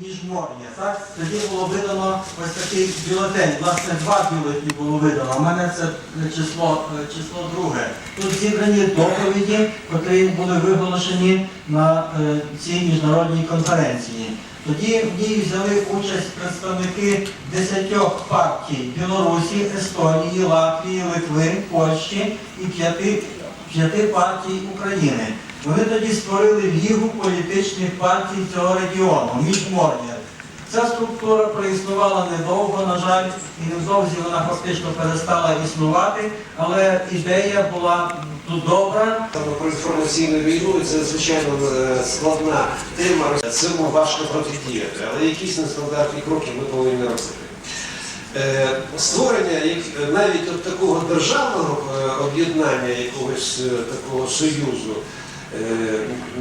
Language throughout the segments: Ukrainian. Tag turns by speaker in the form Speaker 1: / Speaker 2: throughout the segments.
Speaker 1: Міжмор'я, так? Тоді було видано ось такий бюлетень. Власне, два бюлетні було видано. У мене це число, е, число друге. Тут зібрані доповіді, котрі були виголошені на е, цій міжнародній конференції. Тоді в ній взяли участь представники десятьох партій Білорусі, Естонії, Латвії, Литви, Польщі і п'яти партій України. Вони тоді створили Лігу політичних партій цього регіону, Міжмор'я. Ця структура проіснувала недовго, на жаль, і невдовзі вона фактично перестала існувати, але ідея була тут добра.
Speaker 2: Про інформаційну війну це звичайно е, складна тема. Цьому важко протидіяти, але якісь нестандартні кроки ми повинні робити. Е, Створення навіть от такого державного е, об'єднання, якогось е, такого союзу е,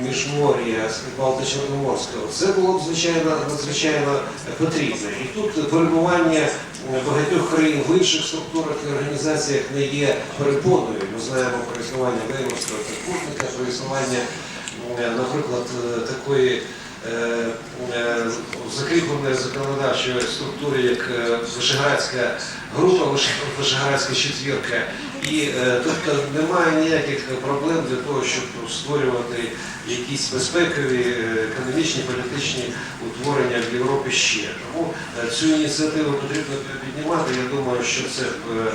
Speaker 2: міжмор'я Балтично-Чорноморського, це було б звичайно надзвичайно потрібно. І тут перебування е, багатьох країн в інших структурах і організаціях не є перепоною. Ми знаємо про існування Веймарського трикутника, про існування, е, наприклад, е, такої е, е, закріпленої законодавчої структури, як е, Вишеградська група, Виш- Вишеградська четвірка. І тобто немає ніяких проблем для того, щоб створювати якісь безпекові, е, економічні, політичні утворення в Європі ще. Тому цю ініціативу потрібно піднімати. Я думаю, що це б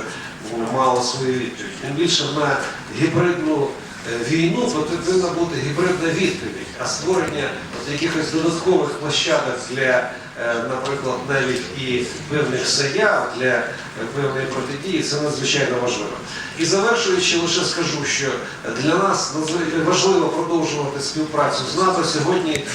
Speaker 2: мало свою відповідь. Тим більше на гібридну війну повинна бути гібридна відповідь, а створення якихось додаткових площадок для, наприклад, навіть і певних заяв для е, певної протидії, це надзвичайно важливо. І завершуючи, лише скажу, що для нас важливо продовжувати співпрацю з НАТО. Сьогодні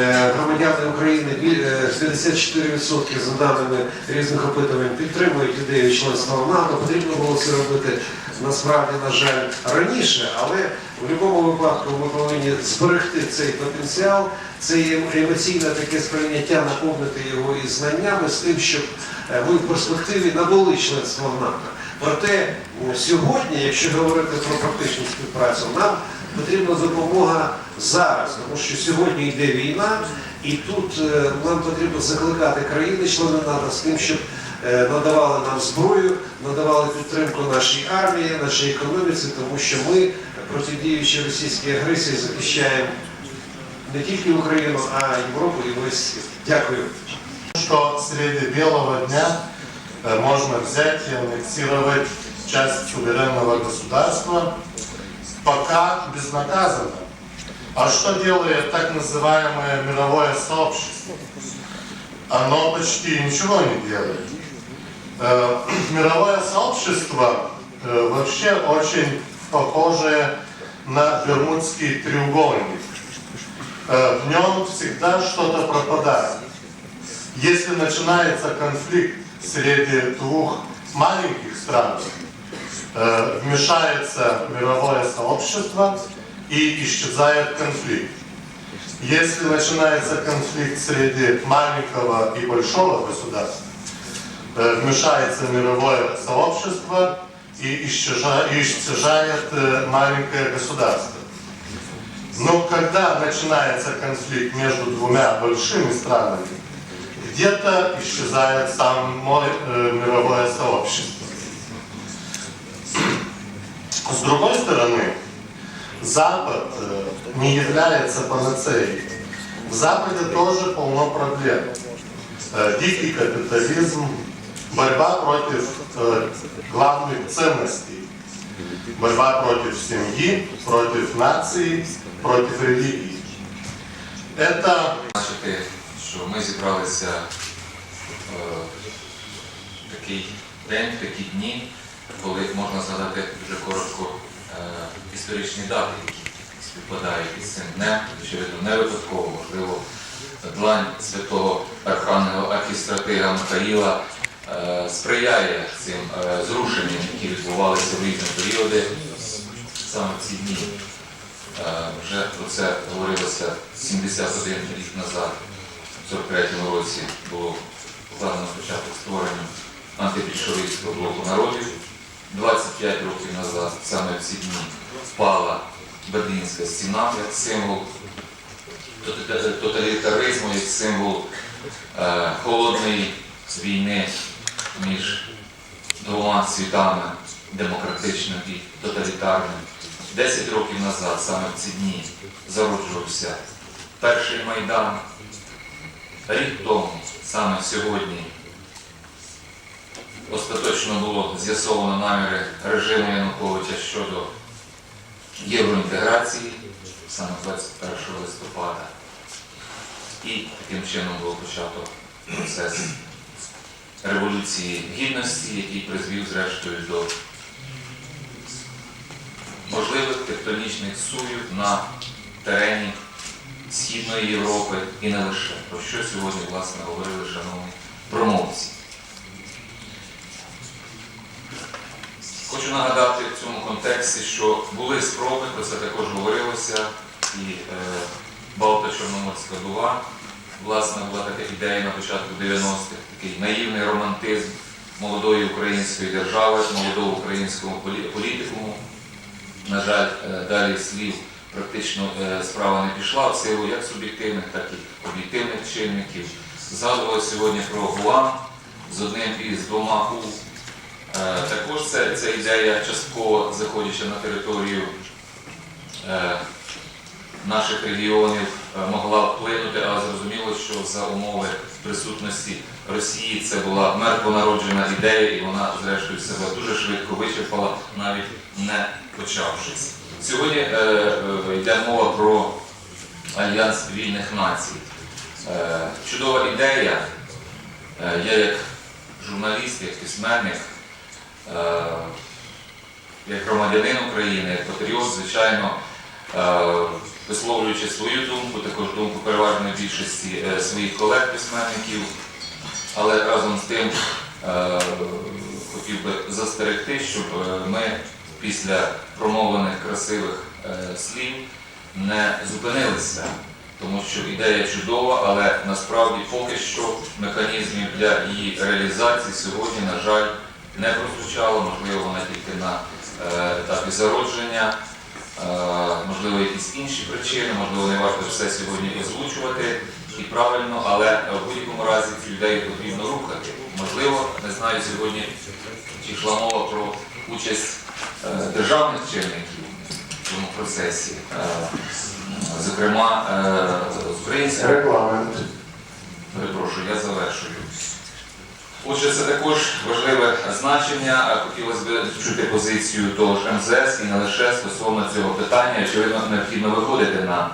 Speaker 2: е, громадяни України біль- е, 54% за даними різних опитувань підтримують ідею членства НАТО. Потрібно було це робити насправді, на жаль, раніше, але в будь-якому випадку ми повинні зберегти цей потенціал, це емоційне таке сприйняття, наповнити його і знаннями з тим, щоб е, ми в перспективі набули членства в НАТО. Проте сьогодні, якщо говорити про практичну співпрацю, нам потрібна допомога зараз, тому що сьогодні йде війна, і тут е, нам потрібно закликати країни-члени НАТО з тим, щоб е, надавали нам зброю, надавали підтримку нашій армії, нашій економіці, тому що ми, протидіючи російській агресії, захищаємо не тільки Україну, а й Європу і весь світ. Дякую.
Speaker 3: что среди белого дня э, можно взять и аннексировать часть суверенного государства, пока безнаказанно. А что делает так называемое мировое сообщество? Оно почти ничего не делает. Э, Мировое сообщество э, вообще очень похоже на Бермудский треугольник. Э, В нем всегда что-то пропадает. Если начинается конфликт среди двух маленьких стран, э, вмешается мировое сообщество и исчезает конфликт. Если начинается конфликт среди маленького и большого государства, э, вмешается мировое сообщество и исчеза- и исчезает э, маленькое государство. Но когда начинается конфликт между двумя большими странами, где-то исчезает само э, мировое сообщество. С другой стороны, Запад э, не является панацеей. В Западе тоже полно проблем. Э, Дикий капитализм, борьба против э, главных ценностей, борьба против семьи, против нации, против религии. Это
Speaker 4: Бачити, що ми зібралися е, в такий день, в такі дні, коли можна згадати дуже коротко е, історичні дати, які співпадають із цим днем, очевидно, не випадково, можливо, длань святого архангела архістратига Михаїла е, сприяє цим е, зрушенням, які відбувалися в різні періоди, саме в ці дні. Е, Вже про це говорилося 71 рік назад, в 43-му році було покладено початок створення антибільшовицького блоку народів. 25 років назад, саме в ці дні, впала Берлінська стіна як символ тоталітаризму як символ е, холодної війни між двома світами демократичним і тоталітарним. Десять років назад, саме в ці дні, зароджувався перший майдан. Рік тому, саме сьогодні, остаточно було з'ясовано наміри режиму Януковича щодо євроінтеграції, саме 21 листопада. І таким чином було почато процес Революції Гідності, який призвів зрештою до можливих тектонічних суїв на терені Східної Європи і не лише. Про що сьогодні, власне, говорили шановні промовці. Хочу нагадати в цьому контексті, що були спроби, про це також говорилося, і е, Балто-Чорноморська дуга, власне, була така ідея на початку 90-х, такий наївний романтизм молодої української держави, молодого українського полі- політикуму. На жаль, е, далі слів практично е, справа не пішла в силу як суб'єктивних, так і об'єктивних чинників. Згадували сьогодні про Гуам з одним із двома У. Е, Також це, ця ідея частково заходячи на територію наших регіонів, е, могла вплинути, але зрозуміло, що за умови присутності Росії це була мертвонароджена ідея, і вона, зрештою, себе дуже швидко вичерпала, навіть не почавшись. Сьогодні е, е, йде мова про Альянс вільних націй. Чудова ідея. Я як журналіст, як письменник, як громадянин України, як патріот, звичайно, висловлюючи свою думку, також думку переважної більшості е, своїх колег-письменників, але разом з тим е, хотів би застерегти, щоб е, ми після промовлених красивих е, слів не зупинилися, тому що ідея чудова, але насправді поки що механізмів для її реалізації сьогодні, на жаль, не прозвучало, можливо, вона тільки на е, етапі зародження, е, можливо, якісь інші причини, можливо, не варто все сьогодні озвучувати і правильно, але в будь-якому разі цю ідею потрібно рухати. Можливо, не знаю сьогодні, чи йшла мова про участь е, державних чинників в цьому процесі. Е, Зокрема, е, з українського
Speaker 3: Регламент.
Speaker 4: Перепрошую, я завершую. Отже, це також важливе значення. Хотілося б чути позицію того ж МЗС і не лише стосовно цього питання, очевидно, необхідно виходити на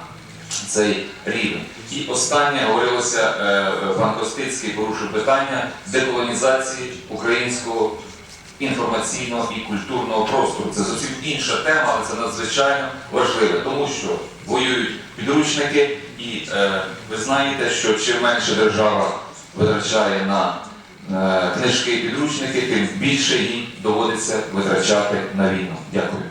Speaker 4: цей рівень. І останнє говорилося, е, пан Костицький порушив питання деколонізації українського інформаційного і культурного простору. Це зовсім інша тема, але це надзвичайно важливе, тому що воюють підручники, і е, ви знаєте, що чим менше держава витрачає на книжки і підручники, тим більше їй доводиться витрачати на війну. Дякую.